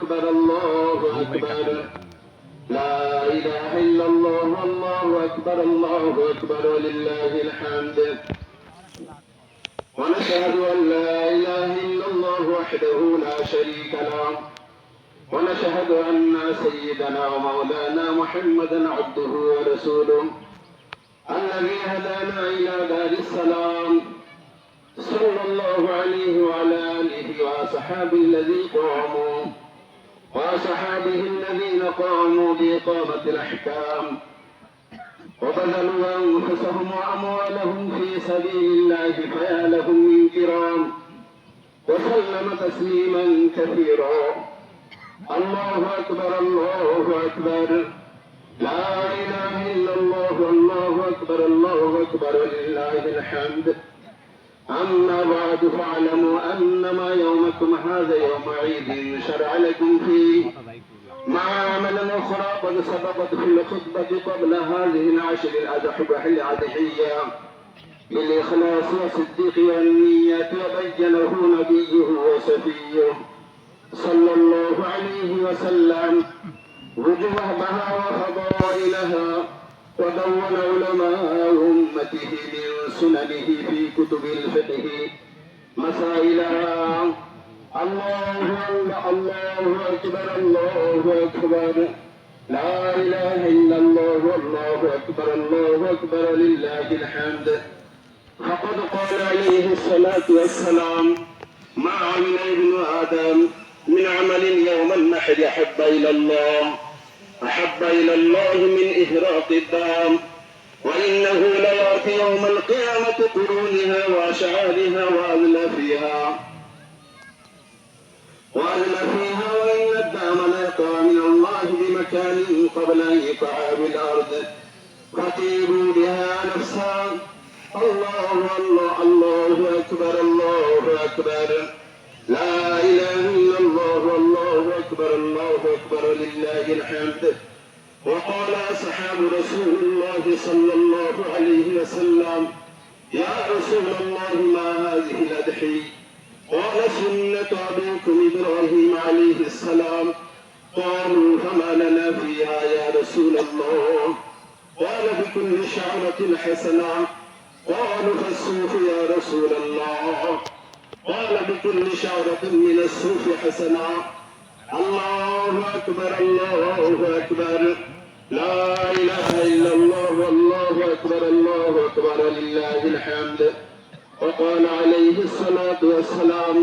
أكبر الله أكبر. لا إله إلا الله الله أكبر الله أكبر ولله الحمد. ونشهد أن لا إله إلا الله وحده لا شريك له. ونشهد أن سيدنا ومولانا محمدا عبده ورسوله الذي هدانا إلى دار السلام. صلى الله عليه وعلى آله وأصحابه الذي قاموا وأصحابه الذين قاموا بإقامة الأحكام وبذلوا أنفسهم وأموالهم في سبيل الله فيا لهم من كرام وسلم تسليما كثيرا. الله أكبر الله أكبر. لا إله إلا الله الله أكبر الله أكبر ولله الحمد. أما بعد فاعلموا أنما يومكم هذا يوم عيد شرع لكم فيه معامل أخرى قد سبقت في الخطبة قبل هذه العشر الأدحبة الأدحية بالإخلاص والصديق والنية وبينه نبيه وسفيه صلى الله عليه وسلم وجوهها وفضائلها ودون علماء أمته من سننه في كتب الفقه مسائلها الله الله أكبر الله أكبر. لا إله إلا الله والله أكبر الله أكبر لله الحمد. فقد قال عليه الصلاة والسلام ما عمل ابن آدم من عمل يوم النحر أحب إلى الله. أحب إلى الله من إهراق الدم وإنه ليأتي يوم القيامة قرونها وأشعارها وأذلافها وأذلافها وإن الدم ليقع من الله بمكان قبل أن يقع بالأرض. فطيبوا بها نفسا. الله الله الله أكبر الله أكبر. لا إله إلا أكبر لله الحمد. وقال أصحاب رسول الله صلى الله عليه وسلم يا رسول الله ما هذه الأدحي قال سنة أبيكم إبراهيم عليه السلام قالوا فما لنا فيها يا رسول الله؟ قال بكل شعرة حسنة. قالوا فالسوف يا رسول الله. قال بكل شعرة من الصوف حسنة. الله أكبر الله أكبر. لا إله إلا الله والله أكبر الله أكبر لله الحمد. وقال عليه الصلاة والسلام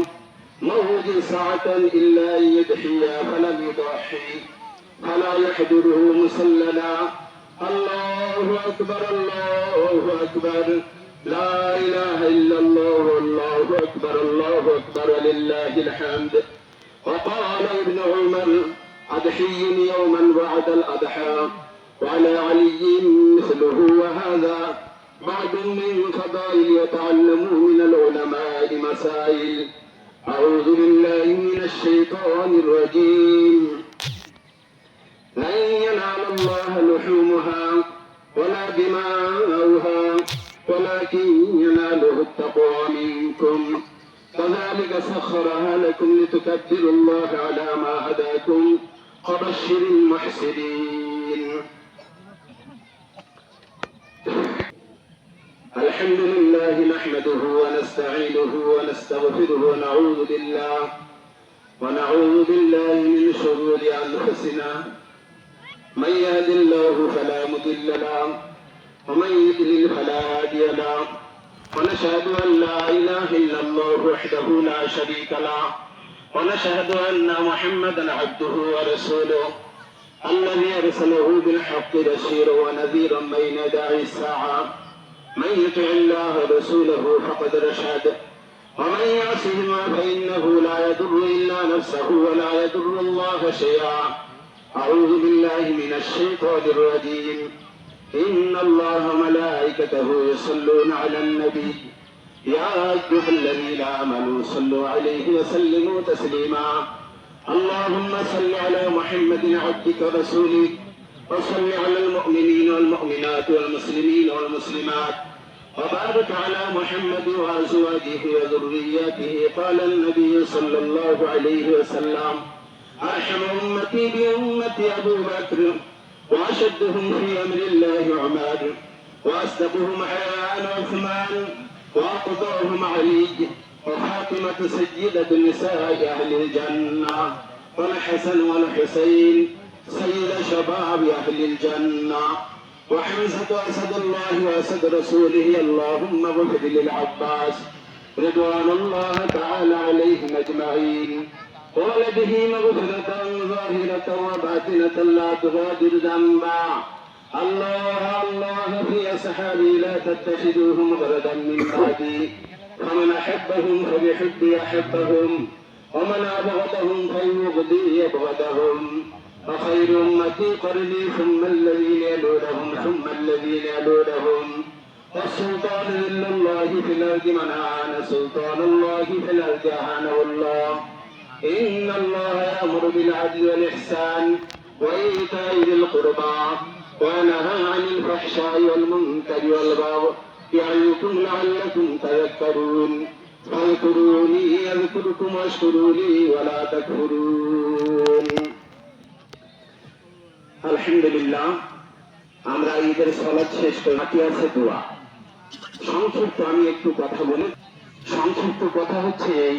موجد ساعة إلا أن يدحي فلم يضحي فلا يحضره مسلنا الله أكبر الله أكبر. لا إله إلا الله والله أكبر الله أكبر ولله الحمد. وقال ابن عمر أضحي يوما بعد الأضحى وعلى علي مثله وهذا. بعد من فضائل يتعلموا من العلماء مسائل. أعوذ بالله من الشيطان الرجيم. لن ينال الله لحومها ولا دماؤها ولكن يناله التقوى منكم. كذلك سخرها لكم لتكبروا الله على ما هداكم وبشر المحسنين. الحمد لله نحمده ونستعينه ونستغفره ونعوذ بالله. ونعوذ بالله من شرور أنفسنا. من يهد الله فلا مضل له ومن يضلل فلا هادي له. ونشهد أن لا إله إلا الله وحده لا شريك له. ونشهد أن محمدا عبده ورسوله. الذي أرسله بالحق بشيرا ونذيرا بين يدي الساعة. من يطع الله ورسوله فقد رشد. ومن يعصهما فإنه لا يضر إلا نفسه ولا يضر الله شيئا. أعوذ بالله من الشيطان الرجيم. إن الله ملائكته يصلون على النبي. يا أيها الذين آمنوا صلوا عليه وسلموا تسليما. اللهم صل على محمد عبدك ورسولك وصل على المؤمنين والمؤمنات والمسلمين والمسلمات وبارك على محمد وأزواجه وذرياته. قال النبي صلى الله عليه وسلم أرحم أمتي بأمتي أبو بكر. وأشدهم في أمر الله عماد وأصدقهم حياء عثمان وأقطعهم علي وفاطمة سيدة نساء أهل الجنة والحسن والحسين سيد شباب أهل الجنة. وحمزة أسد الله وأسد رسوله اللهم اغفر للعباس رضوان الله تعالى عليهم أجمعين. ولده مغفرة ظاهرة وباطنة لا تغادر ذنبا الله الله في أصحابي لا تتخذوهم غردا من بعدي فمن أحبهم فبحبي أحبهم ومن أبغضهم فليبغضي يبغضهم فخير أمتي قرني ثم الذين يلونهم ثم الذين يلونهم والسلطان إلا الله في الأرض من أعان سلطان الله في الأرض أعانه الله إن الله يأمر بالعدل والإحسان وإيتاء ذي القربى وينهى عن الفحشاء والمنكر والبغي يعظكم لعلكم تذكرون فاذكروني أذكركم واشكروا لي ولا تكفرون আলহামদুলিল্লাহ আমরা ঈদের সলাদ শেষ করে বাকি আছে দোয়া সংক্ষিপ্ত আমি একটু কথা বলি সংক্ষিপ্ত কথা হচ্ছে এই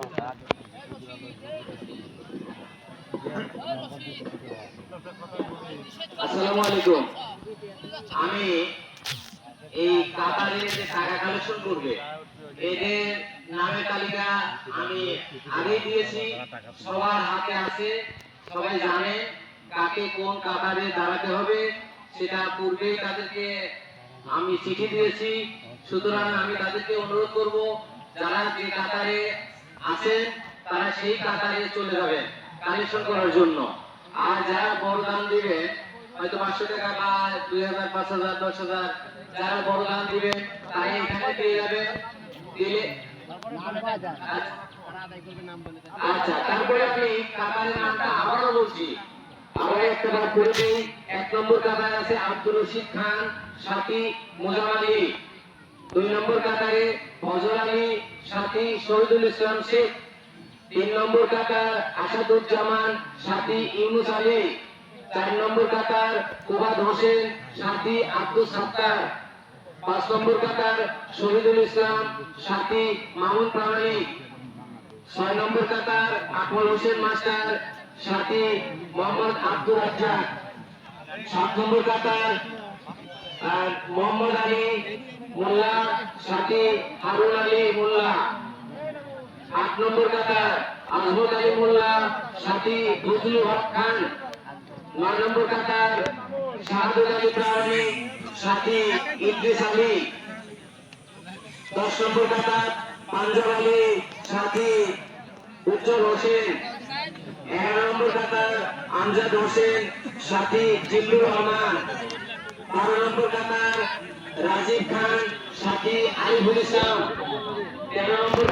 আসসালামু আমি এই কাতারে যে টাকা কালেকশন করবে, এদের নামের তালিকা আমি আগেই দিয়েছি। সবার হাতে আছে, সবাই জানে কাকে কোন কাতারে দাঁড়াতে হবে। সেটা পূর্বেই তাদেরকে আমি চিঠি দিয়েছি। সুতরাং আমি তাদেরকে অনুরোধ করব, যারা যে কাতারে আছেন, তারা সেই কাতারে চলে যাবেন কালেকশন করার জন্য। আর যারা বড় দান দিবেন হয়তো পাঁচশো টাকা বা দুই হাজার, পাঁচ হাজার, দশ হাজার, যারা বড় দান দিবেন তারা এখানে পেয়ে যাবেন দিলে আচ্ছা তারপরে আমি কাতারের নামটা আবারও বলছি। আবার একটা বার করে দিই। এক নম্বর আছে আব্দুল রশিদ খান, সাথী মোজাম আলী। দুই নম্বর কাতারে ফজল আলী, সাথী শহীদুল ইসলাম শেখ। তিন নম্বর কাতার আসাদুজ্জামান সাথী ইউনুস আলী, চার নম্বর কাতার কুবাদ হোসেন সাথী আব্দুল সাত্তার, পাঁচ নম্বর কাতার শহীদুল ইসলাম সাথী মামুন প্রামাণিক, ছয় নম্বর কাতার আকমল হোসেন মাস্টার সাথী মোহাম্মদ আব্দুর রাজ্জাক, সাত নম্বর কাতার আর মোহাম্মদ আলী মোল্লা সাথী হারুন আলী মোল্লা। আট নম্বর কাতার আজমত আলী মোল্লা সাথী ফজলুল হক খান। নয় নম্বর কাতার শাহাদুল আলী প্রাণী সাথী ইদ্রিস আলী। দশ নম্বর কাতার পাঞ্জাব আলী সাথী উজ্জ্বল হোসেন। এগারো নম্বর কাতার আমজাদ হোসেন সাথী জিল্লুর রহমান। বারো নম্বর কাতার রাজীব খান সাথী আরিফুল ইসলাম। তেরো নম্বর